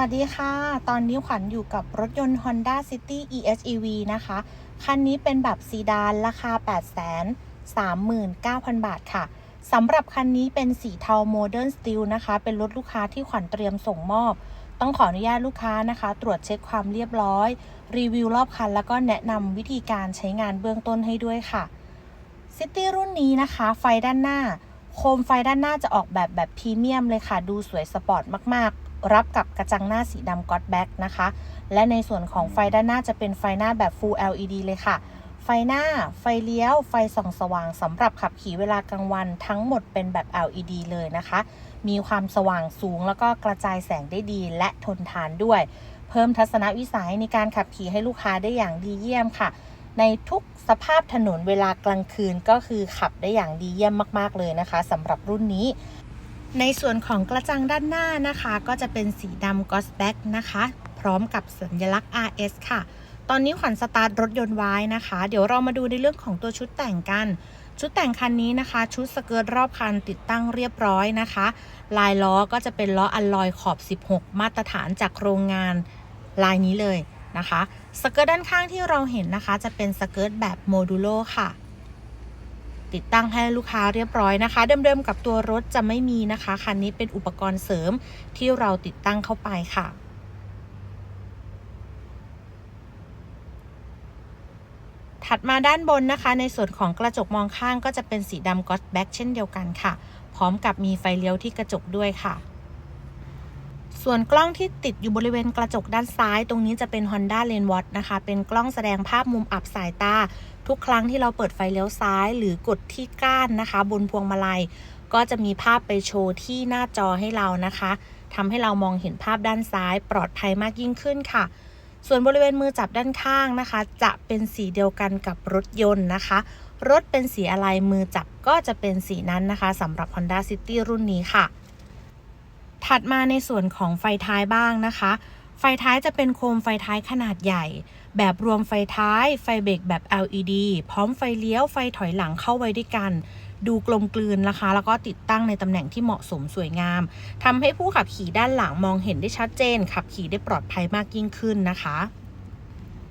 วัสดีค่ะ ตอนนี้ขวัญอยู่กับรถยนต์ Honda City EHEV นะคะ คันนี้เป็นแบบซีดานราคา 839,000 บาทค่ะ สำหรับคันนี้เป็นสีเทา Modern Steel นะคะ เป็นรถลูกค้าที่ขวัญเตรียมส่งมอบ ต้องขออนุญาตลูกค้านะคะ ตรวจเช็คความเรียบร้อย รีวิวรอบคัน แล้วก็แนะนำวิธีการใช้งานเบื้องต้นให้ด้วยค่ะซิตี้รุ่นนี้นะคะ ไฟด้านหน้า โคมไฟด้านหน้าจะออกแบบแบบพรีเมียมเลยค่ะ ดูสวยสปอร์ตมากๆ รับกับกระจังหน้าสีดำก็อดแบ็กนะคะ และในส่วนของไฟด้านหน้าจะเป็นไฟหน้าแบบ Full LED เลยค่ะ ไฟหน้า ไฟเลี้ยว ไฟส่องสว่างสำหรับขับขี่เวลากลางวันทั้งหมดเป็นแบบ LED เลยนะคะ มีความสว่างสูงแล้วก็กระจายแสงได้ดีและทนทานด้วย เพิ่มทัศนวิสัยในการขับขี่ให้ลูกค้าได้อย่างดีเยี่ยมค่ะ ในทุกสภาพถนนเวลากลางคืนก็คือขับได้อย่างดีเยี่ยมมาก ๆเลยนะคะสำหรับรุ่นนี้ ในส่วนของกระจังด้านหน้านะคะ ก็จะเป็นสีดำกอสแบ็กนะคะ พร้อมกับสัญลักษณ์ RS ค่ะ ตอนนี้ขวัญสตาร์ทรถยนต์ไว้นะคะ เดี๋ยวเรามาดูในเรื่องของตัวชุดแต่งกัน ชุดแต่งคันนี้นะคะ ชุดสเกิร์ตรอบคันติดตั้งเรียบร้อยนะคะ ลายล้อก็จะเป็นล้ออัลลอยขอบ 16 มาตรฐานจากโรงงานลายนี้เลยนะคะ สเกิร์ตด้านข้างที่เราเห็นนะคะ จะเป็นสเกิร์ตแบบโมดูโลค่ะ ติดตั้งให้ลูกค้าเรียบร้อยนะคะ เดิมๆกับตัวรถจะไม่มีนะคะ คันนี้เป็นอุปกรณ์เสริมที่เราติดตั้งเข้าไปค่ะถัดมาด้านบนนะคะ ในส่วนของกระจกมองข้างก็จะเป็นสีดำก็อตแบ็กเช่นเดียวกันค่ะ พร้อมกับมีไฟเลี้ยวที่กระจกด้วยค่ะ ส่วนกล้องที่ติดอยู่บริเวณกระจกด้านซ้าย ตรงนี้จะเป็น Honda Lane Watch นะคะ เป็นกล้องแสดงภาพมุมอับสายตา ทุกครั้งที่เราเปิดไฟเลี้ยวซ้าย หรือกดที่ก้านนะคะ บนพวงมาลัย ก็จะมีภาพไปโชว์ที่หน้าจอให้เรานะคะทำให้เรามองเห็นภาพด้านซ้าย ปลอดภัยมากยิ่งขึ้นค่ะ ส่วนบริเวณมือจับด้านข้างนะคะ จะเป็นสีเดียวกันกับรถยนต์นะคะ รถเป็นสีอะไรมือจับก็จะเป็นสีนั้นนะคะสำหรับ Honda City รุ่นนี้ค่ะ ถัดมาในส่วนของไฟท้ายบ้างนะคะ ไฟท้ายจะเป็นโคมไฟท้ายขนาดใหญ่ แบบรวมไฟท้าย ไฟเบรกแบบ LED พร้อมไฟเลี้ยวไฟถอยหลังเข้าไว้ด้วยกัน ดูกลมกลืนนะคะ แล้วก็ติดตั้งในตำแหน่งที่เหมาะสมสวยงาม ทำให้ผู้ขับขี่ด้านหลังมองเห็นได้ชัดเจน ขับขี่ได้ปลอดภัยมากยิ่งขึ้นนะคะ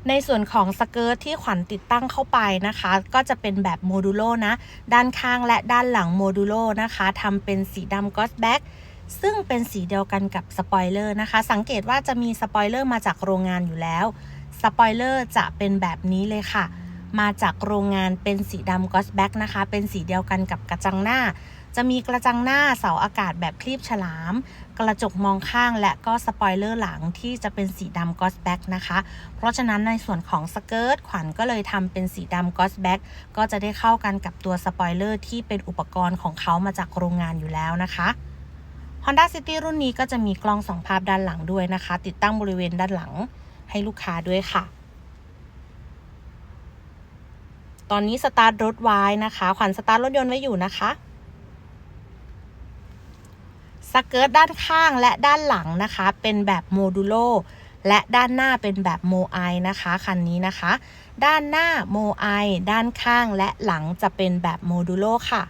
ในส่วนของสเกิร์ตที่ขวัญติดตั้งเข้าไปนะคะ ก็จะเป็นแบบโมดูโลนะ ด้านข้างและด้านหลังโมดูโลนะคะทำเป็นสีดำกอตแบ็ก ซึ่งเป็นสีเดียวกันกับสปอยเลอร์นะคะ สังเกตว่าจะมีสปอยเลอร์มาจากโรงงานอยู่แล้ว สปอยเลอร์จะเป็นแบบนี้เลยค่ะ มาจากโรงงานเป็นสีดำกอสแบ็กนะคะ เป็นสีเดียวกันกับกระจังหน้า จะมีกระจังหน้าเสาอากาศแบบคลีบฉลาม กระจกมองข้างและก็สปอยเลอร์หลังที่จะเป็นสีดำกอสแบ็กนะคะ เพราะฉะนั้นในส่วนของสเกิร์ตขวัญก็เลยทำเป็นสีดำกอสแบ็กก็จะได้เข้ากันกับตัวสปอยเลอร์ที่เป็นอุปกรณ์ของเขามาจากโรงงานอยู่แล้วนะคะ Honda City รุ่นนี้ก็จะมีกล้องสองภาพด้านหลังด้วยนะคะ ติดตั้งบริเวณด้านหลังให้ลูกค้าด้วยค่ะ ตอนนี้สตาร์ทรถไว้นะคะ ขวัญสตาร์ทรถยนต์ไว้อยู่นะคะสเกิร์ตด้านข้างและด้านหลังนะคะ เป็นแบบโมดูโลและด้านหน้าเป็นแบบโมไอนะคะคันนี้นะคะ ด้านหน้าโมไอด้านข้างและหลังจะเป็นแบบโมดูโลค่ะ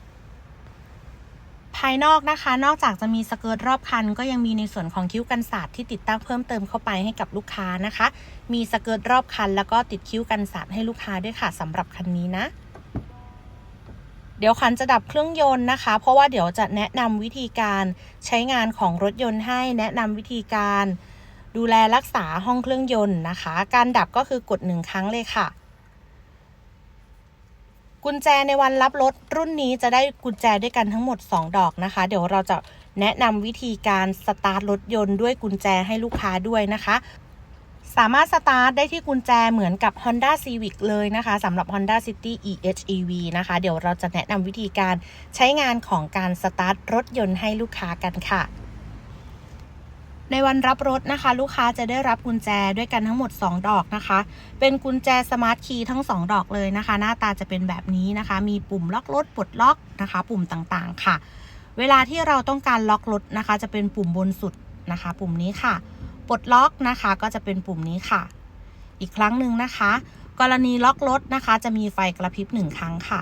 ภายนอกนะคะ นอกจากจะมีสเกิร์ตรอบคัน ก็ยังมีในส่วนของคิ้วกันสาดที่ติดตั้งเพิ่มเติมเข้าไปให้กับลูกค้านะคะ มีสเกิร์ตรอบคัน แล้วก็ติดคิ้วกันสาดให้ลูกค้าด้วยค่ะสำหรับคันนี้นะเดี๋ยวคันจะดับเครื่องยนต์นะคะ เพราะว่าเดี๋ยวจะแนะนำวิธีการใช้งานของรถยนต์ให้แนะนำวิธีการ ดูแลรักษาห้องเครื่องยนต์นะคะ การดับก็คือกดหนึ่งครั้งเลยค่ะ กุญแจในวันรับรถรุ่นนี้จะได้กุญแจด้วยกันทั้งหมด 2 ดอกนะคะ เดี๋ยวเราจะแนะนำวิธีการสตาร์ทรถยนต์ด้วยกุญแจให้ลูกค้าด้วยนะคะ สามารถสตาร์ทได้ที่กุญแจเหมือนกับ Honda Civic เลยนะคะสำหรับ Honda City EHEV นะคะ เดี๋ยวเราจะแนะนำวิธีการใช้งานของการสตาร์ทรถยนต์ให้ลูกค้ากันค่ะ ในวันรับรถนะคะ ลูกค้าจะได้รับกุญแจด้วยกันทั้งหมด 2 ดอกนะคะ เป็นกุญแจสมาร์ทคีย์ทั้ง 2 ดอกเลยนะคะ หน้าตาจะเป็นแบบนี้นะคะ มีปุ่มล็อกรถปลดล็อกนะคะ ปุ่มต่างๆค่ะ เวลาที่เราต้องการล็อกรถนะคะ จะเป็นปุ่มบนสุดนะคะ ปุ่มนี้ค่ะ ปลดล็อกนะคะก็จะเป็นปุ่มนี้ค่ะ อีกครั้งหนึ่งนะคะ กรณีล็อกรถนะคะ จะมีไฟกระพริบหนึ่งครั้งค่ะ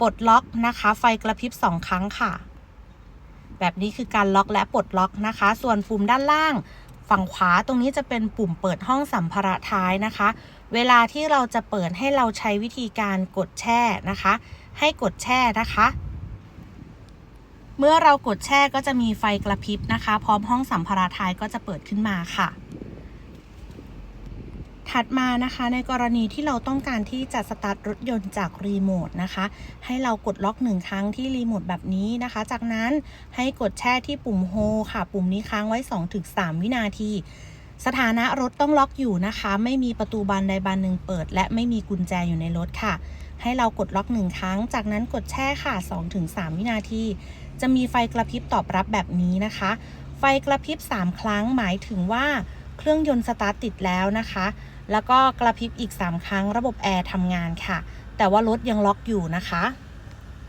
ปลดล็อกนะคะ ไฟกระพริบสองครั้งค่ะ แบบนี้คือการล็อกและปลดล็อกนะคะ ส่วนปุ่มด้านล่างฝั่งขวาตรงนี้จะเป็นปุ่มเปิดห้องสัมภาระท้ายนะคะ เวลาที่เราจะเปิดให้เราใช้วิธีการกดแช่นะคะ ให้กดแช่นะคะ เมื่อเรากดแช่ก็จะมีไฟกระพริบนะคะ พร้อมห้องสัมภาระท้ายก็จะเปิดขึ้นมาค่ะ ถัดมานะคะในกรณีที่เราต้องการที่จะสตาร์ทรถยนต์จากรีโมทนะคะ ให้เรากดล็อกหนึ่งครั้งที่รีโมทแบบนี้นะคะ จากนั้นให้กดแช่ที่ปุ่มโฮค่ะ ปุ่มนี้ค้างไว้ 2-3 วินาที สถานะรถต้องล็อกอยู่นะคะ ไม่มีประตูบานใดบานหนึ่งเปิด และไม่มีกุญแจอยู่ในรถค่ะ ให้เรากดล็อกหนึ่งครั้ง จากนั้นกดแช่ค่ะ 2-3 วินาที จะมีไฟกระพริบตอบรับแบบนี้นะคะ ไฟกระพริบ 3 ครั้งหมายถึงว่าเครื่องยนต์สตาร์ทติดแล้วนะคะ แล้วก็กระพริบอีก 3 ครั้งระบบแอร์ทำงานค่ะ แต่ว่ารถยังล็อกอยู่นะคะ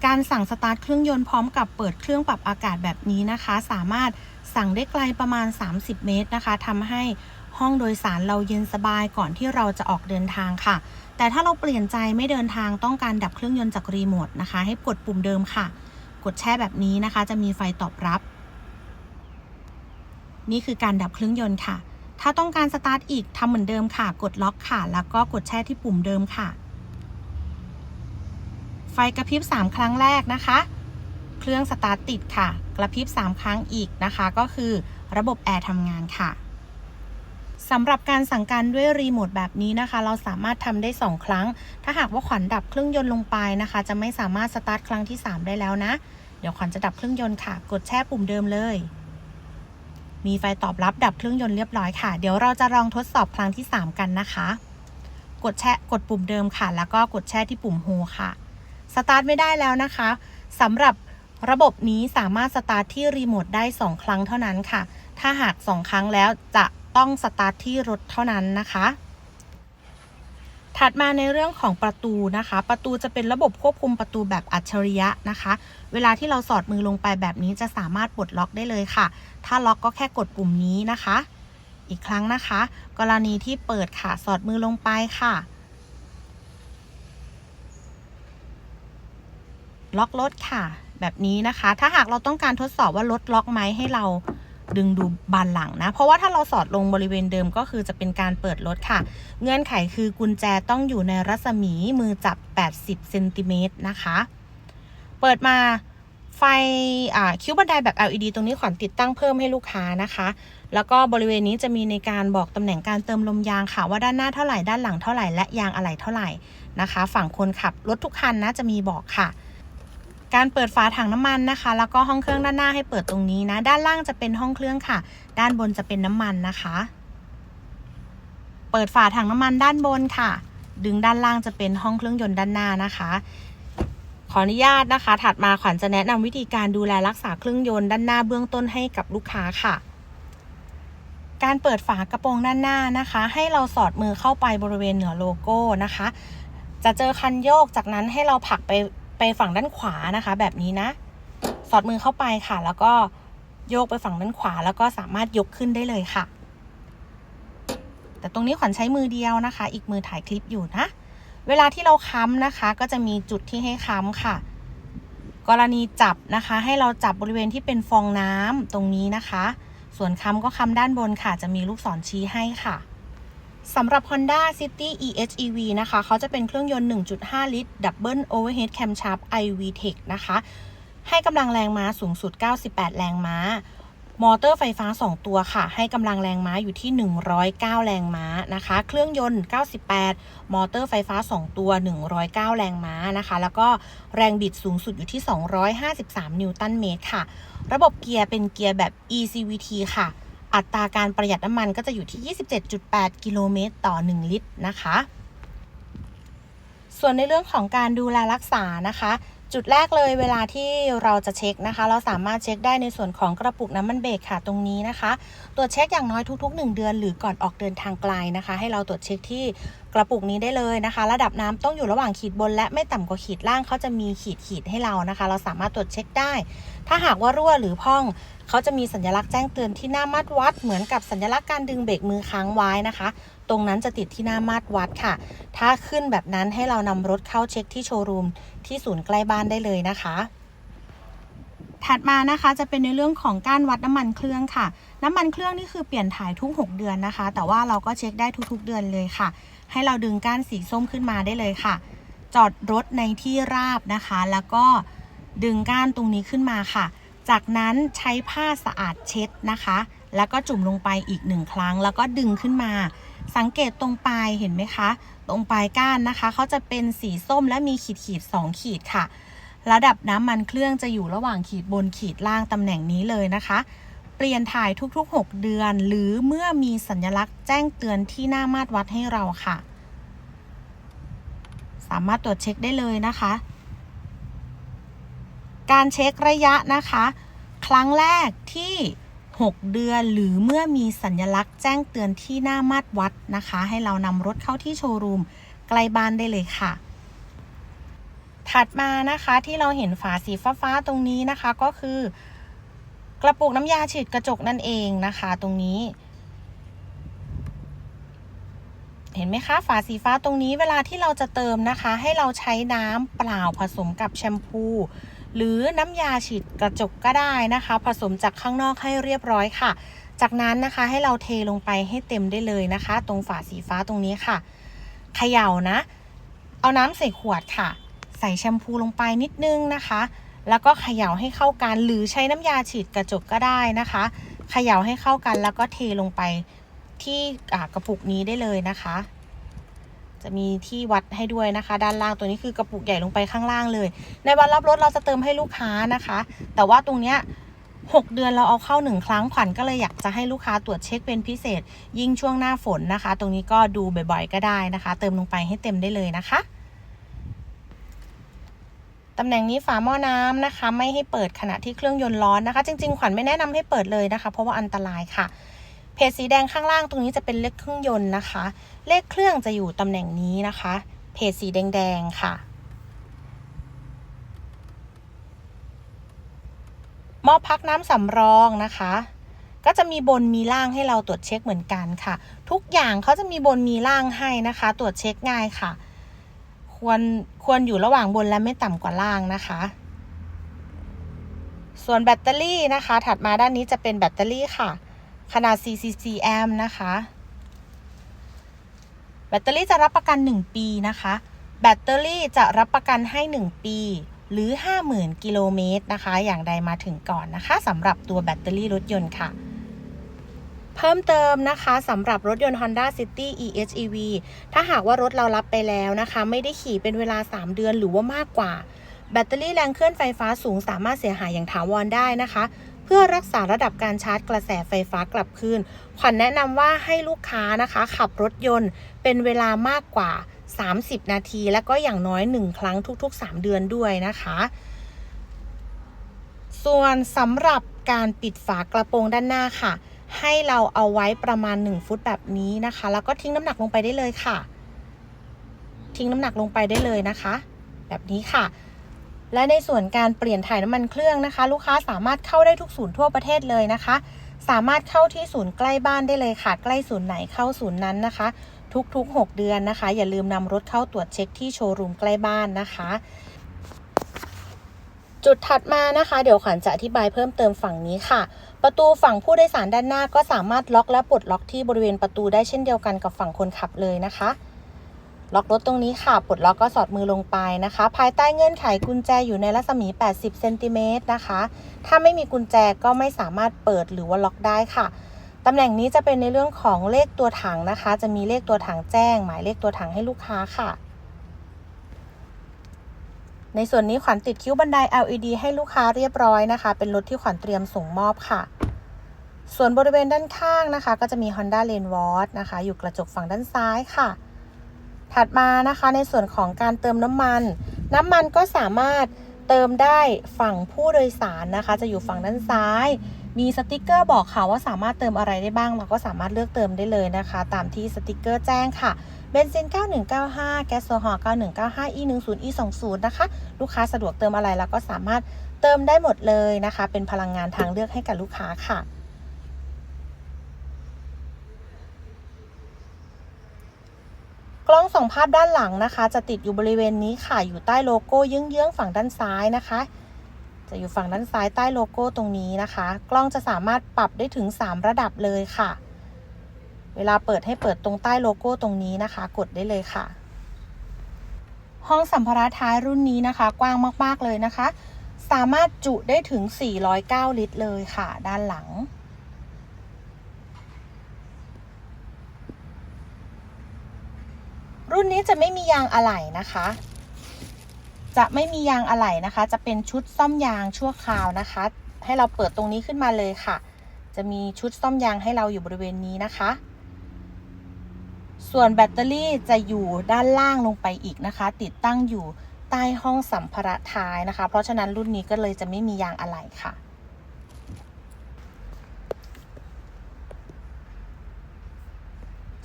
การสั่งสตาร์ทเครื่องยนต์พร้อมกับเปิดเครื่องปรับอากาศแบบนี้นะคะ สามารถสั่งได้ไกลประมาณ 30 เมตรนะคะทำให้ห้องโดยสารเราเย็นสบายก่อนที่เราจะออกเดินทางค่ะ แต่ถ้าเราเปลี่ยนใจไม่เดินทางต้องการดับเครื่องยนต์จากรีโมทนะคะ ให้กดปุ่มเดิมค่ะ กดแช่แบบนี้นะคะ จะมีไฟตอบรับ นี่คือการดับเครื่องยนต์ค่ะ ถ้าต้องการสตาร์ทอีกทำเหมือนเดิมค่ะ กดล็อกค่ะ แล้วก็กดแช่ที่ปุ่มเดิมค่ะ ไฟกระพริบ 3 ครั้งแรกนะคะ เครื่องสตาร์ทติดค่ะ กระพริบ 3 ครั้งอีกนะคะ ก็คือระบบแอร์ทำงานค่ะสำหรับการสั่งการด้วยรีโมทแบบนี้นะคะ เราสามารถทำได้ 2 ครั้ง ถ้าหากว่าขวัญดับเครื่องยนต์ลงไปนะคะ จะไม่สามารถสตาร์ทครั้งที่ 3 ได้แล้วนะ เดี๋ยวขวัญจะดับเครื่องยนต์ค่ะ กดแช่ปุ่มเดิมเลย มีไฟตอบรับดับเครื่องยนต์เรียบร้อยค่ะ เดี๋ยวเราจะลองทดสอบครั้งที่ 3 กันนะคะ กดแช่กดปุ่มเดิมค่ะ แล้วก็กดแช่ที่ปุ่มโฮค่ะสตาร์ทไม่ได้แล้วนะคะสำหรับระบบนี้สามารถสตาร์ทที่รีโมทได้ 2 ครั้งเท่านั้นค่ะ ถ้าหาก 2 ครั้งแล้วจะต้องสตาร์ทที่รถเท่านั้นนะคะ ถัดมาในเรื่องของประตูนะคะ ประตูจะเป็นระบบควบคุมประตูแบบอัจฉริยะนะคะ เวลาที่เราสอดมือลงไปแบบนี้จะสามารถปลดล็อกได้เลยค่ะ ถ้าล็อกก็แค่กดปุ่มนี้นะคะ อีกครั้งนะคะ กรณีที่เปิดค่ะสอดมือลงไปค่ะ ล็อกรถค่ะ แบบนี้นะคะ ถ้าหากเราต้องการทดสอบว่ารถล็อกไหมให้เรา ดึงดูบานหลังนะ เพราะว่าถ้าเราสอดลงบริเวณเดิมก็คือจะเป็นการเปิดรถค่ะ เงื่อนไขคือกุญแจต้องอยู่ในรัศมีมือจับ 80เซนติเมตรนะคะ เปิดมาไฟคิ้วบันไดแบบ LED ตรงนี้ขวัญติดตั้งเพิ่มให้ลูกค้านะคะ แล้วก็บริเวณนี้จะมีในการบอกตำแหน่งการเติมลมยางค่ะ ว่าด้านหน้าเท่าไหร่ด้านหลังเท่าไหร่และยางอะไหล่เท่าไหร่นะคะ ฝั่งคนขับรถทุกคันนะจะมีบอกค่ะ การเปิดฝาถังน้ำมันนะคะ แล้วก็ห้องเครื่องด้านหน้าให้เปิดตรงนี้นะ ด้านล่างจะเป็นห้องเครื่องค่ะ ด้านบนจะเป็นน้ำมันนะคะ เปิดฝาถังน้ำมันด้านบนค่ะ ดึงด้านล่างจะเป็นห้องเครื่องยนต์ด้านหน้านะคะขออนุญาตนะคะ ถัดมาขวัญจะแนะนำวิธีการดูแลรักษาเครื่องยนต์ด้านหน้าเบื้องต้นให้กับลูกค้าค่ะ การเปิดฝากระโปรงด้านหน้านะคะ ให้เราสอดมือเข้าไปบริเวณเหนือโลโก้นะคะ จะเจอคันโยกจากนั้นให้เราผลักไป ไปฝั่งด้านขวานะคะ แบบนี้นะ สอดมือเข้าไปค่ะ แล้วก็โยกไปฝั่งด้านขวา แล้วก็สามารถยกขึ้นได้เลยค่ะ แต่ตรงนี้ขวัญใช้มือเดียวนะคะ อีกมือถ่ายคลิปอยู่นะ เวลาที่เราค้ำนะคะ ก็จะมีจุดที่ให้ค้ำค่ะ กรณีจับนะคะ ให้เราจับบริเวณที่เป็นฟองน้ำตรงนี้นะคะ ส่วนค้ำก็ค้ำด้านบนค่ะ จะมีลูกศรชี้ให้ค่ะ สำหรับ Honda City EHEV นะคะ เขาจะเป็นเครื่องยนต์ 1.5 ลิตร Double Overhead Camshaft iVTEC นะคะ ให้กำลังแรงม้าสูงสุด 98 แรงม้า มอเตอร์ไฟฟ้า 2 ตัวค่ะ ให้กำลังแรงม้าอยู่ที่ 109 แรงม้านะคะ เครื่องยนต์ 98 มอเตอร์ไฟฟ้า 2 ตัว 109 แรงม้านะคะ แล้วก็แรงบิดสูงสุดอยู่ที่ 253 นิวตันเมตรค่ะ ระบบเกียร์เป็นเกียร์แบบ ECVT ค่ะ อัตราการประหยัดน้ำมันก็จะอยู่ที่ 27.8 กิโลเมตรต่อ 1 ลิตรนะคะ ส่วนในเรื่องของการดูแลรักษานะคะ จุดแรกเลยเวลาที่เราจะเช็คนะคะ เราสามารถเช็คได้ในส่วนของกระปุกน้ำมันเบรกค่ะตรงนี้นะคะ ตรวจเช็คอย่างน้อยทุก ๆ 1 เดือน หรือก่อนออกเดินทางไกลนะคะ ให้เราตรวจเช็คที่ กระปุกนี้ได้เลยนะคะ ระดับน้ำต้องอยู่ระหว่างขีดบน และไม่ต่ำกว่าขีดล่างเขาจะมีขีดขีดให้เรานะคะ เราสามารถตรวจเช็คได้ ถ้าหากว่ารั่วหรือพองเขาจะมีสัญลักษณ์แจ้งเตือนที่หน้ามาตรวัด เหมือนกับสัญลักษณ์การดึงเบรกมือค้างไว้นะคะ ตรงนั้นจะติดที่หน้ามาตรวัดค่ะ ถ้าขึ้นแบบนั้นให้เรานำรถเข้าเช็คที่โชว์รูมที่ศูนย์ใกล้บ้านได้เลยนะคะถัดมานะคะจะเป็นในเรื่องของการวัดน้ำมันเครื่องค่ะ น้ำมันเครื่องนี่คือเปลี่ยนถ่ายทุก 6 เดือนนะคะ แต่ว่าเราก็เช็คได้ทุกๆเดือนเลยค่ะ ให้เราดึงก้านสีส้มขึ้นมาได้เลยค่ะ จอดรถในที่ราบนะคะ แล้วก็ดึงก้านตรงนี้ขึ้นมาค่ะ จากนั้นใช้ผ้าสะอาดเช็ดนะคะ แล้วก็จุ่มลงไปอีกหนึ่งครั้ง แล้วก็ดึงขึ้นมา สังเกตตรงปลายเห็นไหมคะ ตรงปลายก้านนะคะเขาจะเป็นสีส้มและมีขีดขีดสองขีดค่ะ ระดับน้ำมันเครื่องจะอยู่ระหว่างขีดบนขีดล่างตำแหน่งนี้เลยนะคะ เปลี่ยนถ่ายทุกๆ 6 เดือน หรือเมื่อมีสัญลักษณ์แจ้งเตือนที่หน้ามาตรวัดให้เราค่ะ สามารถตรวจเช็คได้เลยนะคะ การเช็คระยะนะคะ ครั้งแรกที่ 6 เดือนหรือเมื่อมีสัญลักษณ์แจ้งเตือนที่หน้ามาตรวัดนะคะ ให้เรานำรถเข้าที่โชว์รูมใกล้บ้านได้เลยค่ะถัดมานะคะที่เราเห็นฝาสีฟ้าๆตรงนี้นะคะก็คือ กระปุกน้ำยาฉีดกระจกนั่นเองนะคะ ตรงนี้ เห็นไหมคะ ฝาสีฟ้าตรงนี้เวลาที่เราจะเติมนะคะ ให้เราใช้น้ำเปล่าผสมกับแชมพู หรือน้ำยาฉีดกระจกก็ได้นะคะ ผสมจากข้างนอกให้เรียบร้อยค่ะ จากนั้นนะคะให้เราเทลงไปให้เต็มได้เลยนะคะ ตรงฝาสีฟ้าตรงนี้ค่ะเขย่านะ เอาน้ำใส่ขวดค่ะ ใส่แชมพูลงไปนิดนึงนะคะ แล้วก็เขย่าให้เข้ากัน หรือใช้น้ำยาฉีดกระจกก็ได้นะคะ เขย่าให้เข้ากันแล้วก็เทลงไปที่กระปุกนี้ได้เลยนะคะ จะมีที่วัดให้ด้วยนะคะ ด้านล่างตัวนี้คือกระปุกใหญ่ลงไปข้างล่างเลย ในวันรับรถเราจะเติมให้ลูกค้านะคะ แต่ว่าตรงเนี้ย6เดือนเราเอาเข้าหนึ่งครั้งขวัญก็เลยอยากจะให้ลูกค้าตรวจเช็คเป็นพิเศษ ยิ่งช่วงหน้าฝนนะคะ ตรงนี้ก็ดูบ่อยๆก็ได้นะคะ เติมลงไปให้เต็มได้เลยนะคะ ตำแหน่งนี้ฝาหม้อน้ำนะคะ ไม่ให้เปิดขณะที่เครื่องยนต์ร้อนนะคะ จริง ๆ ขวัญไม่แนะนำให้เปิดเลยนะคะ เพราะว่าอันตรายค่ะ เพจสีแดงข้างล่างตรงนี้จะเป็นเลขเครื่องยนต์นะคะ เลขเครื่องจะอยู่ตำแหน่งนี้นะคะ เพจสีแดงๆค่ะหม้อพักน้ำสำรองนะคะ ก็จะมีบนมีล่างให้เราตรวจเช็คเหมือนกันค่ะ ทุกอย่างเขาจะมีบนมีล่างให้นะคะ ตรวจเช็คง่ายค่ะ ควรควรอยู่ระหว่างบนและไม่ต่ำกว่าล่างนะคะ ส่วนแบตเตอรี่นะคะ ถัดมาด้านนี้จะเป็นแบตเตอรี่ค่ะ ขนาด 4cc แอมป์นะคะ แบตเตอรี่จะรับประกัน 1 ปีนะคะ แบตเตอรี่จะรับประกันให้ 1 ปีหรือ 50,000 กิโลเมตรนะคะ อย่างใดมาถึงก่อนนะคะสำหรับตัวแบตเตอรี่รถยนต์ค่ะ พิ่มเติมนะคะสำหรับรถยนต์ Honda City EHEV ถ้าหากว่ารถเรารับไปแล้วนะคะ ไม่ได้ขี่เป็นเวลา 3 เดือนหรือว่ามากกว่า แบตเตอรี่แรงเคลื่อนไฟฟ้าสูงสามารถเสียหายอย่างถาวรได้นะคะ เพื่อรักษาระดับการชาร์จกระแสไฟฟ้ากลับคืนขวัญแนะนำว่าให้ลูกค้านะคะ ขับรถยนต์เป็นเวลามากกว่า 30 นาที และก็อย่างน้อย 1 ครั้งทุก ๆ 3 เดือนด้วยนะคะ ส่วนสำหรับการปิดฝากระโปรงด้านหน้าค่ะ ให้เราเอาไว้ประมาณ 1 ฟุตแบบนี้นะคะ แล้วก็ทิ้งน้ำหนักลงไปได้เลยค่ะ ทิ้งน้ำหนักลงไปได้เลยนะคะ แบบนี้ค่ะ และในส่วนการเปลี่ยนถ่ายน้ำมันเครื่องนะคะ ลูกค้าสามารถเข้าได้ทุกศูนย์ทั่วประเทศเลยนะคะ สามารถเข้าที่ศูนย์ใกล้บ้านได้เลยค่ะ ใกล้ศูนย์ไหนเข้าศูนย์นั้นนะคะ ทุกๆ 6 เดือนนะคะ อย่าลืมนำรถเข้าตรวจเช็คที่โชว์รูมใกล้บ้านนะคะจุดถัดมานะคะ เดี๋ยวขวัญจะอธิบายเพิ่มเติมฝั่งนี้ค่ะ ประตูฝั่งผู้โดยสารด้านหน้าก็สามารถล็อกและปลดล็อกที่บริเวณประตูได้เช่นเดียวกันกับฝั่งคนขับเลยนะคะ ล็อกรถตรงนี้ค่ะ ปลดล็อกก็สอดมือลงไปนะคะ ภายใต้เงื่อนไขกุญแจอยู่ในรัศมี 80เซนติเมตรนะคะ ถ้าไม่มีกุญแจก็ไม่สามารถเปิดหรือว่าล็อกได้ค่ะตำแหน่งนี้จะเป็นในเรื่องของเลขตัวถังนะคะ จะมีเลขตัวถังแจ้ง หมายเลขตัวถังให้ลูกค้าค่ะ ในส่วนนี้ขวัญติดคิ้วบันได LED ให้ลูกค้าเรียบร้อยนะคะ เป็นรถที่ขวัญเตรียมส่งมอบค่ะ ส่วนบริเวณด้านข้างนะคะ ก็จะมี Honda Lane w a t นะคะ อยู่กระจกฝั่งด้านซ้ายค่ะ ถัดมานะคะในส่วนของการเติมน้ำมัน น้ำมันก็สามารถเติมได้ฝั่งผู้โดยสารนะคะ จะอยู่ฝั่งด้านซ้าย มีสติกเกอร์บอกค่ะว่าสามารถเติมอะไรได้บ้าง เราก็สามารถเลือกเติมได้เลยนะคะ ตามที่สติกเกอร์แจ้งค่ะ เบนซิน 9195 แก๊สโซฮอล์9195 E10 E20 นะคะ ลูกค้าสะดวกเติมอะไรแล้วก็สามารถเติมได้หมดเลยนะคะ เป็นพลังงานทางเลือกให้กับลูกค้าค่ะ กล้องส่องภาพด้านหลังนะคะ จะติดอยู่บริเวณนี้ค่ะ อยู่ใต้โลโก้เยื้องๆฝั่งด้านซ้ายนะคะ จะอยู่ฝั่งด้านซ้ายใต้โลโก้ตรงนี้นะคะ กล้องจะสามารถปรับได้ถึง 3 ระดับเลยค่ะ เวลาเปิดให้เปิดตรงใต้โลโก้ตรงนี้นะคะ กดได้เลยค่ะ ห้องสัมภาระท้ายรุ่นนี้นะคะ กว้างมากๆเลยนะคะ สามารถจุได้ถึง 409 ลิตรเลยค่ะ ด้านหลังรุ่นนี้จะไม่มียางอะไหล่นะคะ จะไม่มียางอะไหล่นะคะ จะเป็นชุดซ่อมยางชั่วคราวนะคะ ให้เราเปิดตรงนี้ขึ้นมาเลยค่ะ จะมีชุดซ่อมยางให้เราอยู่บริเวณนี้นะคะ ส่วนแบตเตอรี่จะอยู่ด้านล่างลงไปอีกนะคะ ติดตั้งอยู่ใต้ห้องสัมภาระท้ายนะคะ เพราะฉะนั้นรุ่นนี้ก็เลยจะไม่มียางอะไหล่ค่ะ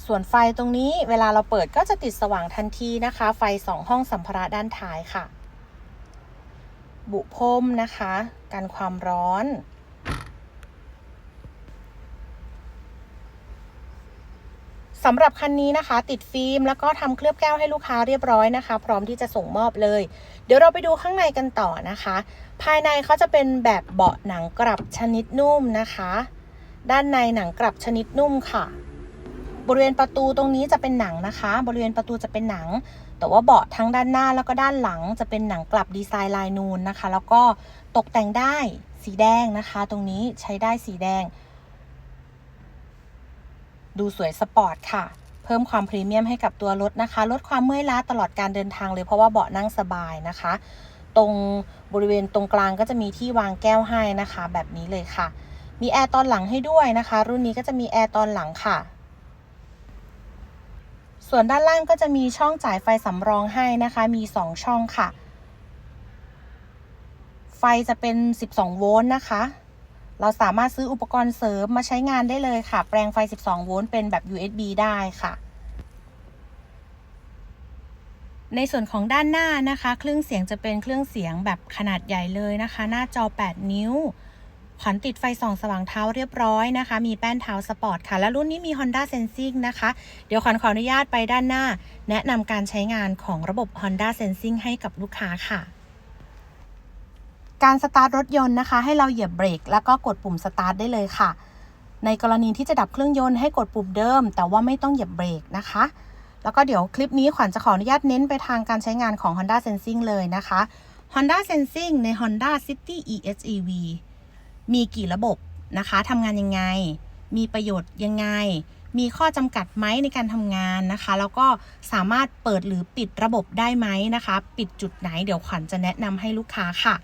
ส่วนไฟตรงนี้เวลาเราเปิดก็จะติดสว่างทันทีนะคะ ไฟสองห้องสัมภาระด้านท้ายค่ะ บุพรมนะคะ กันความร้อน สำหรับคันนี้นะคะ ติดฟิล์มแล้วก็ทำเคลือบแก้วให้ลูกค้าเรียบร้อยนะคะ พร้อมที่จะส่งมอบเลย เดี๋ยวเราไปดูข้างในกันต่อนะคะ ภายในเขาจะเป็นแบบเบาะหนังกรับชนิดนุ่มนะคะ ด้านในหนังกรับชนิดนุ่มค่ะ บริเวณประตูตรงนี้จะเป็นหนังนะคะ บริเวณประตูจะเป็นหนัง แต่ว่าเบาะทั้งด้านหน้าแล้วก็ด้านหลัง จะเป็นหนังกลับดีไซน์ลายนูนนะคะ แล้วก็ตกแต่งได้สีแดงนะคะ ตรงนี้ใช้ได้สีแดง ดูสวยสปอร์ตค่ะ เพิ่มความพรีเมียมให้กับตัวรถนะคะ ลดความเมื่อยล้าตลอดการเดินทางเลยเพราะว่าเบาะนั่งสบายนะคะ ตรงบริเวณตรงกลางก็จะมีที่วางแก้วให้นะคะ แบบนี้เลยค่ะ มีแอร์ตอนหลังให้ด้วยนะคะ รุ่นนี้ก็จะมีแอร์ตอนหลังค่ะส่วนด้านล่างก็จะมีช่องจ่ายไฟสำรองให้นะคะ มี 2 ช่องค่ะ ไฟจะเป็น 12 โวลต์นะคะ เราสามารถซื้ออุปกรณ์เสริมมาใช้งานได้เลยค่ะ แปลงไฟ 12 โวลต์เป็นแบบ USB ได้ค่ะ ในส่วนของด้านหน้านะคะ เครื่องเสียงจะเป็นเครื่องเสียงแบบขนาดใหญ่เลยนะคะ หน้าจอ 8 นิ้วขวัญติดไฟส่องสว่างเท้าเรียบร้อยนะคะ มีแป้นเท้าสปอร์ตค่ะ และรุ่นนี้มี Honda Sensing นะคะ เดี๋ยวขวัญขออนุญาตไปด้านหน้า แนะนำการใช้งานของระบบ Honda Sensing ให้กับลูกค้าค่ะ การสตาร์ทรถยนต์นะคะ ให้เราเหยียบเบรกแล้วก็กดปุ่มสตาร์ทได้เลยค่ะ ในกรณีที่จะดับเครื่องยนต์ให้กดปุ่มเดิม แต่ว่าไม่ต้องเหยียบเบรกนะคะ แล้วก็เดี๋ยวคลิปนี้ขวัญจะขออนุญาตเน้นไปทางการใช้งานของ Honda Sensing เลยนะคะ Honda Sensing ใน Honda City EHEV มีกี่ระบบนะคะทำงานยังไง มีประโยชน์ยังไง มีข้อจำกัดไหมในการทำงานนะคะ แล้วก็สามารถเปิดหรือปิดระบบได้ไหมนะคะ ปิดจุดไหนเดี๋ยวขวัญจะแนะนำให้ลูกค้าค่ะ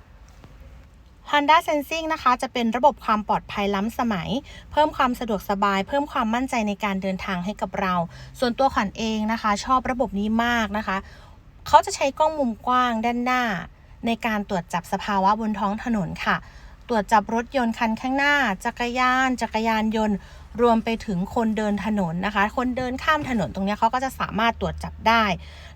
Honda Sensing นะคะ จะเป็นระบบความปลอดภัยล้ำสมัย เพิ่มความสะดวกสบาย เพิ่มความมั่นใจในการเดินทางให้กับเรา ส่วนตัวขวัญเองนะคะ ชอบระบบนี้มากนะคะ เขาจะใช้กล้องมุมกว้างด้านหน้า ในการตรวจจับสภาวะบนท้องถนนค่ะ ตรวจจับรถยนต์คันข้างหน้า จักรยาน จักรยานยนต์ รวมไปถึงคนเดินถนนนะคะ คนเดินข้ามถนนตรงนี้เขาก็จะสามารถตรวจจับได้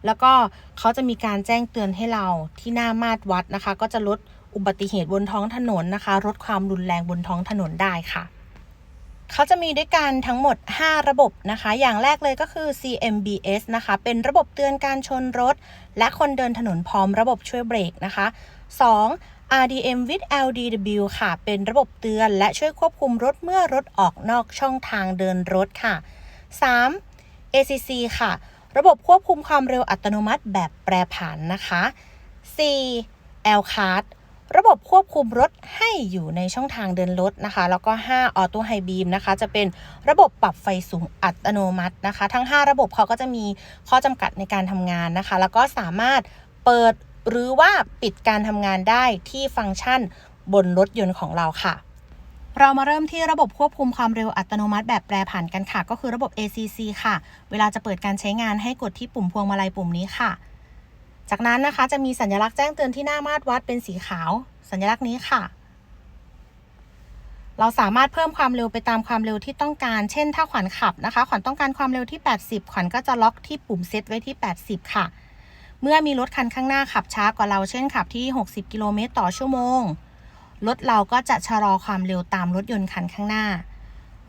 แล้วก็เขาจะมีการแจ้งเตือนให้เราที่หน้ามาตรวัดนะคะ ก็จะลด อุบัติเหตุบนท้องถนนนะคะลดความรุนแรงบนท้องถนนได้ค่ะเขาจะมีด้วยกันทั้งหมด 5 ระบบนะคะ อย่างแรกเลยก็คือ CMBS นะคะ เป็นระบบเตือนการชนรถ และคนเดินถนนพร้อมระบบช่วยเบรกนะคะ 2. RDM with LDW ค่ะ เป็นระบบเตือนและช่วยควบคุมรถเมื่อรถออกนอกช่องทางเดินรถค่ะ 3. ACC ค่ะ ระบบควบคุมความเร็วอัตโนมัติแบบแปรผันนะคะ 4. L card ระบบควบคุมรถให้อยู่ในช่องทางเดินรถนะคะ แล้วก็5 Auto High Beam นะคะ จะเป็นระบบปรับไฟสูงอัตโนมัตินะคะ ทั้ง 5 ระบบเขาก็จะมีข้อจำกัดในการทำงานนะคะ แล้วก็สามารถเปิดหรือว่าปิดการทำงานได้ที่ฟังก์ชันบนรถยนต์ของเราค่ะเรามาเริ่มที่ระบบควบคุมความเร็วอัตโนมัติแบบแปรผันกันค่ะ ก็คือระบบ ACC ค่ะ เวลาจะเปิดการใช้งานให้กดที่ปุ่มพวงมาลัยปุ่มนี้ค่ะ จากนั้นนะคะจะมีสัญลักษณ์แจ้งเตือนที่หน้ามาตรวัดเป็นสีขาว สัญลักษณ์นี้ค่ะ เราสามารถเพิ่มความเร็วไปตามความเร็วที่ต้องการ เช่น ถ้าขวัญขับนะคะ ขวัญต้องการความเร็วที่ 80 ขวัญก็จะล็อกที่ปุ่มเซตไว้ที่ 80 ค่ะ เมื่อมีรถคันข้างหน้าขับช้ากว่าเรา เช่นขับที่ 60 กิโลเมตรต่อชั่วโมง รถเราก็จะชะลอความเร็วตามรถยนต์คันข้างหน้า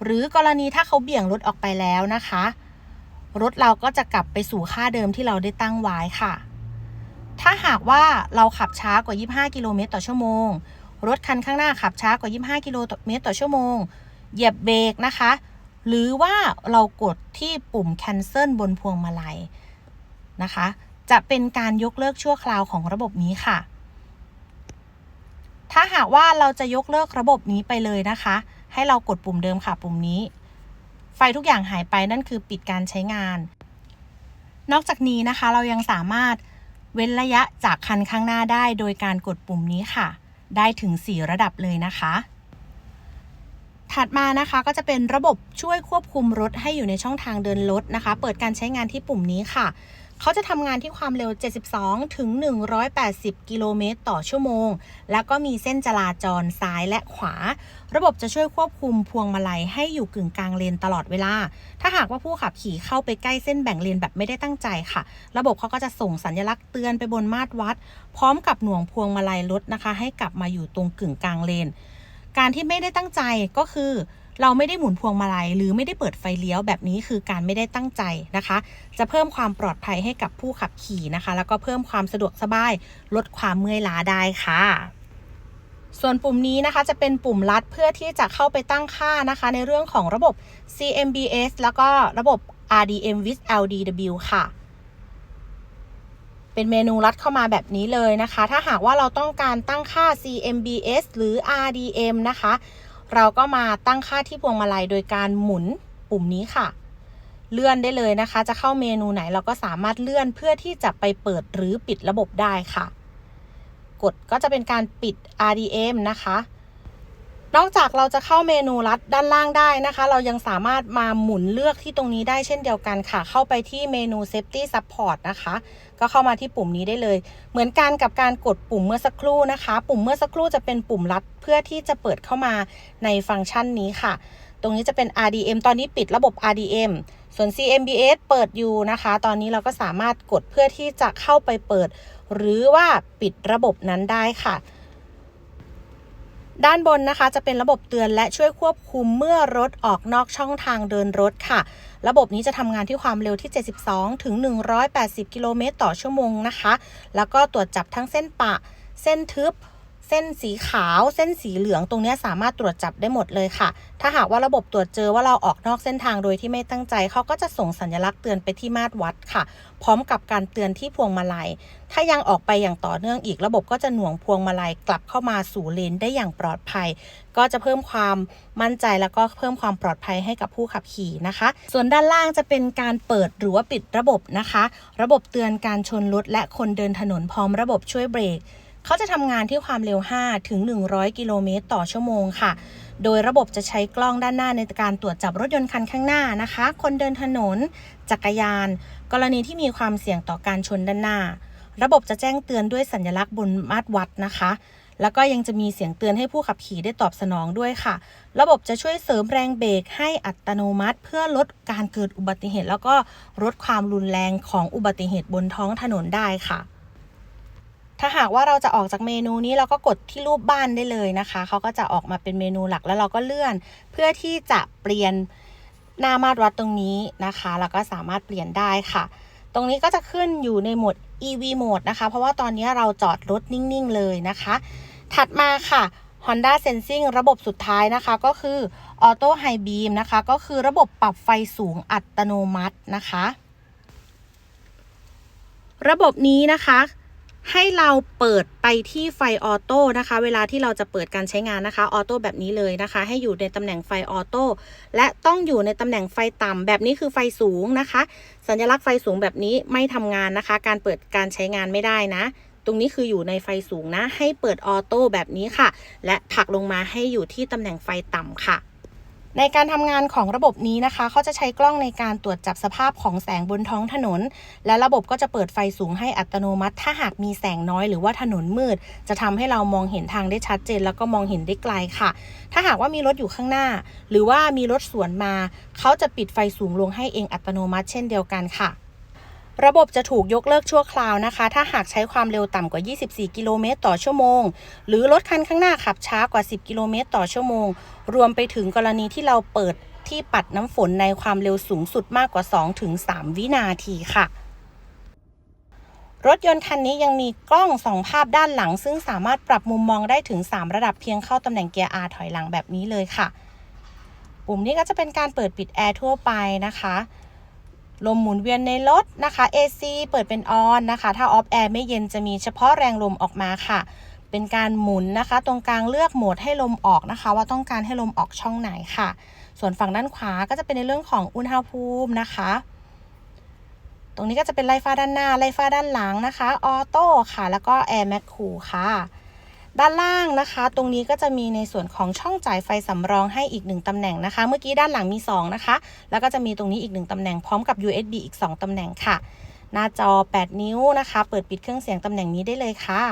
หรือกรณีถ้าเขาเบี่ยงรถออกไปแล้วนะคะ รถเราก็จะกลับไปสู่ค่าเดิมที่เราได้ตั้งไว้ค่ะ ถ้าหากว่าเราขับช้ากว่า 25 กิโลเมตรต่อชั่วโมง รถคันข้างหน้าขับช้ากว่า 25 กิโลเมตรต่อชั่วโมง เหยียบเบรกนะคะ หรือว่าเรากดที่ปุ่ม cancel บนพวงมาลัยนะคะ จะเป็นการยกเลิกชั่วคราวของระบบนี้ค่ะ ถ้าหากว่าเราจะยกเลิกระบบนี้ไปเลยนะคะ ให้เรากดปุ่มเดิมค่ะ ปุ่มนี้ ไฟทุกอย่างหายไปนั่นคือปิดการใช้งาน นอกจากนี้นะคะเรายังสามารถ เว้นระยะจากคันข้างหน้าได้โดยการกดปุ่มนี้ค่ะ ได้ถึง 4 ระดับเลยนะคะ ถัดมานะคะก็จะเป็นระบบช่วยควบคุมรถให้อยู่ในช่องทางเดินรถนะคะ เปิดการใช้งานที่ปุ่มนี้ค่ะ เขาจะทำงานที่ความเร็ว 72 ถึง 180 กิโลเมตรต่อชั่วโมง แล้วก็มีเส้นจราจรซ้ายและขวา ระบบจะช่วยควบคุมพวงมาลัยให้อยู่กึ่งกลางเลนตลอดเวลา ถ้าหากว่าผู้ขับขี่เข้าไปใกล้เส้นแบ่งเลนแบบไม่ได้ตั้งใจค่ะ ระบบเขาก็จะส่งสัญลักษณ์เตือนไปบนมาตรวัด พร้อมกับหน่วงพวงมาลัยรถนะคะ ให้กลับมาอยู่ตรงกึ่งกลางเลน การที่ไม่ได้ตั้งใจก็คือ เราไม่ได้หมุนพวงมาลัย หรือไม่ได้เปิดไฟเลี้ยวแบบนี้คือการไม่ได้ตั้งใจนะคะ จะเพิ่มความปลอดภัยให้กับผู้ขับขี่นะคะ แล้วก็เพิ่มความสะดวกสบายลดความเมื่อยล้าได้ค่ะส่วนปุ่มนี้นะคะจะเป็นปุ่มลัดเพื่อที่จะเข้าไปตั้งค่านะคะ ในเรื่องของระบบ CMBS แล้วก็ระบบ RDM with LDW ค่ะ เป็นเมนูลัดเข้ามาแบบนี้เลยนะคะ ถ้าหากว่าเราต้องการตั้งค่า CMBS หรือ RDM นะคะ เราก็มาตั้งค่าที่พวงมาลัยโดยการหมุนปุ่มนี้ค่ะ เลื่อนได้เลยนะคะ จะเข้าเมนูไหนเราก็สามารถเลื่อนเพื่อที่จะไปเปิดหรือปิดระบบได้ค่ะ กดก็จะเป็นการปิด RDM นะคะ นอกจากเราจะเข้าเมนูลัดด้านล่างได้นะคะ เรายังสามารถมาหมุนเลือกที่ตรงนี้ได้เช่นเดียวกันค่ะ เข้าไปที่เมนู Safety Support นะคะ ก็เข้ามาที่ปุ่มนี้ได้เลย เหมือนกันกับการกดปุ่มเมื่อสักครู่นะคะ ปุ่มเมื่อสักครู่จะเป็นปุ่มลัดเพื่อที่จะเปิดเข้ามาในฟังก์ชันนี้ค่ะ ตรงนี้จะเป็น RDM ตอนนี้ปิดระบบ RDM ส่วน CMBS เปิดอยู่นะคะ ตอนนี้เราก็สามารถกดเพื่อที่จะเข้าไปเปิด หรือว่าปิดระบบนั้นได้ค่ะ ด้านบนนะคะจะเป็นระบบเตือนและช่วยควบคุมเมื่อรถออกนอกช่องทางเดินรถค่ะ ระบบนี้จะทำงานที่ความเร็วที่ 72 ถึง 180 กิโลเมตรต่อชั่วโมงนะคะ แล้วก็ตรวจจับทั้งเส้นปะ เส้นทึบ เส้นสีขาวเส้นสีเหลืองตรงนี้สามารถตรวจจับได้หมดเลยค่ะ ถ้าหากว่าระบบตรวจเจอว่าเราออกนอกเส้นทางโดยที่ไม่ตั้งใจเขาก็จะส่งสัญลักษณ์เตือนไปที่มาตรวัดค่ะ พร้อมกับการเตือนที่พวงมาลัย ถ้ายังออกไปอย่างต่อเนื่องอีก ระบบก็จะหน่วงพวงมาลัยกลับเข้ามาสู่เลนได้อย่างปลอดภัย ก็จะเพิ่มความมั่นใจแล้วก็เพิ่มความปลอดภัยให้กับผู้ขับขี่นะคะ ส่วนด้านล่างจะเป็นการเปิดหรือว่าปิดระบบนะคะ ระบบเตือนการชนรถและคนเดินถนนพร้อมระบบช่วยเบรก เขาจะทำงานที่ความเร็ว 5 ถึง 100 กิโลเมตรต่อชั่วโมงค่ะ โดยระบบจะใช้กล้องด้านหน้าในการตรวจจับรถยนต์คันข้างหน้านะคะ คนเดินถนน จักรยาน กรณีที่มีความเสี่ยงต่อการชนด้านหน้า ระบบจะแจ้งเตือนด้วยสัญลักษณ์บนมาตรวัดนะคะแล้วก็ยังจะมีเสียงเตือนให้ผู้ขับขี่ได้ตอบสนองด้วยค่ะ ระบบจะช่วยเสริมแรงเบรกให้อัตโนมัติ เพื่อลดการเกิดอุบัติเหตุ แล้วก็ลดความรุนแรงของอุบัติเหตุบนท้องถนนได้ค่ะ ถ้าหากว่าเราจะออกจากเมนูนี้เราก็กดที่รูปบ้านได้เลยนะคะ เขาก็จะออกมาเป็นเมนูหลักแล้วเราก็เลื่อน เพื่อที่จะเปลี่ยนหน้ามาตรวัดตรงนี้นะคะแล้วก็สามารถเปลี่ยนได้ค่ะ ตรงนี้ก็จะขึ้นอยู่ในโหมด EV mode นะคะ เพราะว่าตอนนี้เราจอดรถนิ่งๆเลยนะคะ ถัดมาค่ะ Honda Sensing ระบบสุดท้ายนะคะก็คือ Auto High Beam นะคะ ก็คือระบบปรับไฟสูงอัตโนมัตินะคะ ระบบนี้นะคะ ให้เราเปิดไปที่ไฟออโต้นะคะ เวลาที่เราจะเปิดการใช้งานนะคะออโต้แบบนี้เลยนะคะ ให้อยู่ในตำแหน่งไฟออโต้และต้องอยู่ในตำแหน่งไฟต่ำแบบนี้คือไฟสูงนะคะ สัญลักษณ์ไฟสูงแบบนี้ไม่ทำงานนะคะ การเปิดการใช้งานไม่ได้นะ ตรงนี้คืออยู่ในไฟสูงนะ ให้เปิดออโต้แบบนี้ค่ะ และผลักลงมาให้อยู่ที่ตำแหน่งไฟต่ำค่ะ ในการทำงานของระบบนี้นะคะ เขาจะใช้กล้องในการตรวจจับสภาพของแสงบนท้องถนน และระบบก็จะเปิดไฟสูงให้อัตโนมัติ ถ้าหากมีแสงน้อยหรือว่าถนนมืด จะทำให้เรามองเห็นทางได้ชัดเจน แล้วก็มองเห็นได้ไกลค่ะ ถ้าหากว่ามีรถอยู่ข้างหน้า หรือว่ามีรถสวนมา เขาจะปิดไฟสูงลงให้เองอัตโนมัติ เช่นเดียวกันค่ะ ระบบจะถูกยกเลิกชั่วคราวนะคะ ถ้าหากใช้ความเร็วต่ำกว่า 24 กิโลเมตรต่อชั่วโมง หรือรถคันข้างหน้าขับช้ากว่า 10 กิโลเมตรต่อชั่วโมง รวมไปถึงกรณีที่เราเปิดที่ปัดน้ำฝนในความเร็วสูงสุดมากกว่า 2-3 วินาทีค่ะรถยนต์คันนี้ยังมีกล้องสองภาพด้านหลัง ซึ่งสามารถปรับมุมมองได้ถึง 3 ระดับเพียงเข้าตำแหน่งเกียร์ R ถอยหลังแบบนี้เลยค่ะ ปุ่มนี้ก็จะเป็นการเปิดปิดแอร์ทั่วไปนะคะ ลมหมุนเวียนในรถนะคะ AC เปิดเป็นออนนะคะ ถ้าออฟแอร์ไม่เย็นจะมีเฉพาะแรงลมออกมาค่ะ เป็นการหมุนนะคะ ตรงกลางเลือกโหมดให้ลมออกนะคะ ว่าต้องการให้ลมออกช่องไหนค่ะ ส่วนฝั่งด้านขวาก็จะเป็นในเรื่องของอุณหภูมินะคะ ตรงนี้ก็จะเป็นไล่ฟ้าด้านหน้าไล่ฟ้าด้านหลังนะคะ ออโต้ค่ะ แล้วก็แอร์แม็กคูค่ะ ด้านล่างนะคะ ตรงนี้ก็จะมีในส่วนของช่องจ่ายไฟสำรองให้อีกหนึ่งตำแหน่งนะคะ เมื่อกี้ด้านหลังมี 2 นะคะ แล้วก็จะมีตรงนี้อีกหนึ่งตำแหน่งพร้อมกับ USB อีก 2ตำแหน่งค่ะ หน้าจอ 8 นิ้วนะคะ เปิดปิดเครื่องเสียงตำแหน่งนี้ได้เลยค่ะ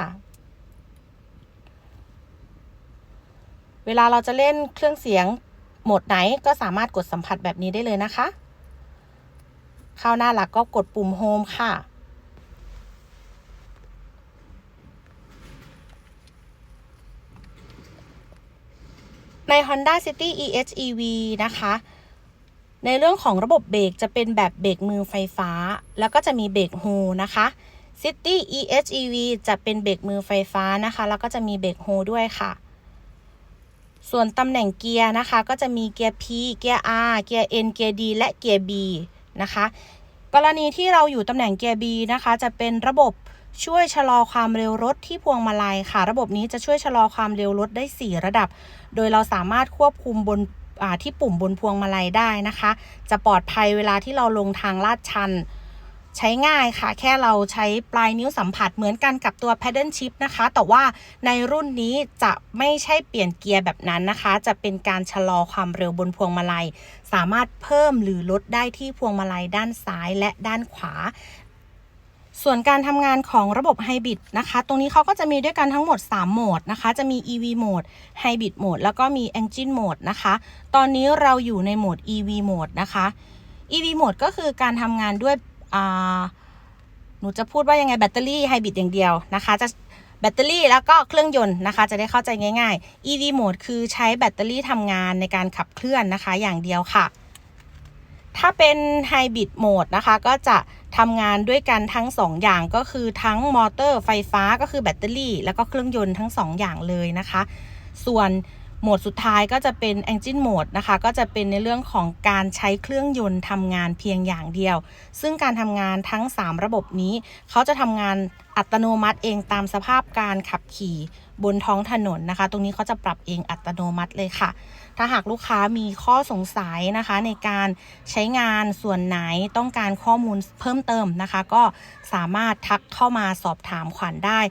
เวลาเราจะเล่นเครื่องเสียงโหมดไหนก็สามารถกดสัมผัสแบบนี้ได้เลยนะคะ เข้าหน้าหลักก็กดปุ่มโฮมค่ะ ใน Honda City EHEV นะคะ ในเรื่องของระบบเบรกจะเป็นแบบเบรกมือไฟฟ้า แล้วก็จะมีเบรกโฮนะคะ City EHEV จะเป็นเบรกมือไฟฟ้านะคะ แล้วก็จะมีเบรกโฮด้วยค่ะ ส่วนตำแหน่งเกียร์นะคะ ก็จะมีเกียร์ P เกียร์ R เกียร์ N เกียร์ D และเกียร์ B นะคะ กรณีที่เราอยู่ตำแหน่งเกียร์ B นะคะ จะเป็นระบบ ช่วยชะลอความเร็วรถที่พวงมาลัยค่ะ ระบบนี้จะช่วยชะลอความเร็วรถได้ 4 ระดับ โดยเราสามารถควบคุมบนที่ปุ่มบนพวงมาลัยได้นะคะ จะปลอดภัยเวลาที่เราลงทางลาดชัน ใช้ง่ายค่ะ แค่เราใช้ปลายนิ้วสัมผัสเหมือนกันกับตัว paddle shift นะคะ แต่ว่าในรุ่นนี้จะไม่ใช่เปลี่ยนเกียร์แบบนั้นนะคะ จะเป็นการชะลอความเร็วบนพวงมาลัย สามารถเพิ่มหรือลดได้ที่พวงมาลัยด้านซ้ายและด้านขวา ส่วนการทำงานของระบบไฮบริดนะคะ ตรงนี้เขาก็จะมีด้วยกันทั้งหมด 3 โหมดนะคะ จะมี EV โหมด Hybrid โหมด แล้วก็มี Engine โหมดนะคะ ตอนนี้เราอยู่ในโหมด EV โหมดนะคะ EV โหมดก็คือการทำงานด้วยหนูจะพูดว่ายังไงแบตเตอรี่ไฮบริดอย่างเดียวนะคะ จะแบตเตอรี่แล้วก็เครื่องยนต์นะคะ จะได้เข้าใจง่าย ๆ EV โหมดคือใช้แบตเตอรี่ทำงานในการขับเคลื่อนนะคะ อย่างเดียวค่ะ ถ้าเป็นไฮบริดโหมดนะคะ ก็จะทำงานด้วยกันทั้ง 2 อย่างก็คือทั้งมอเตอร์ไฟฟ้าก็คือแบตเตอรี่ แล้วก็เครื่องยนต์ทั้ง 2 อย่างเลยนะคะ ส่วนโหมดสุดท้ายก็จะเป็น Engine Mode นะคะ ก็จะเป็นในเรื่องของการใช้เครื่องยนต์ทำงานเพียงอย่างเดียว ซึ่งการทำงานทั้ง 3 ระบบนี้ เขาจะทำงานอัตโนมัติเองตามสภาพการขับขี่บนท้องถนนนะคะ ตรงนี้เขาจะปรับเองอัตโนมัติเลยค่ะ ถ้าหากลูกค้ามีข้อสงสัยนะคะ ในการใช้งานส่วนไหนต้องการข้อมูลเพิ่มเติมนะคะ ก็สามารถทักเข้ามาสอบถามขวัญได้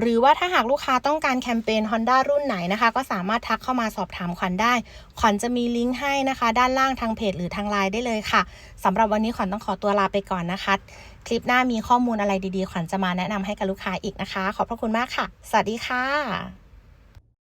หรือว่าถ้าหากลูกค้าต้องการแคมเปญ Honda รุ่นไหนนะคะ ก็สามารถทักเข้ามาสอบถามขวัญได้ ขวัญจะมีลิงก์ให้นะคะ ด้านล่างทางเพจหรือทางไลน์ได้เลยค่ะสำหรับวันนี้ขวัญต้องขอตัวลาไปก่อนนะคะ คลิปหน้ามีข้อมูลอะไรดีๆ ขวัญจะมาแนะนำให้กับลูกค้าอีกนะคะ ขอบพระคุณมากค่ะ สวัสดีค่ะ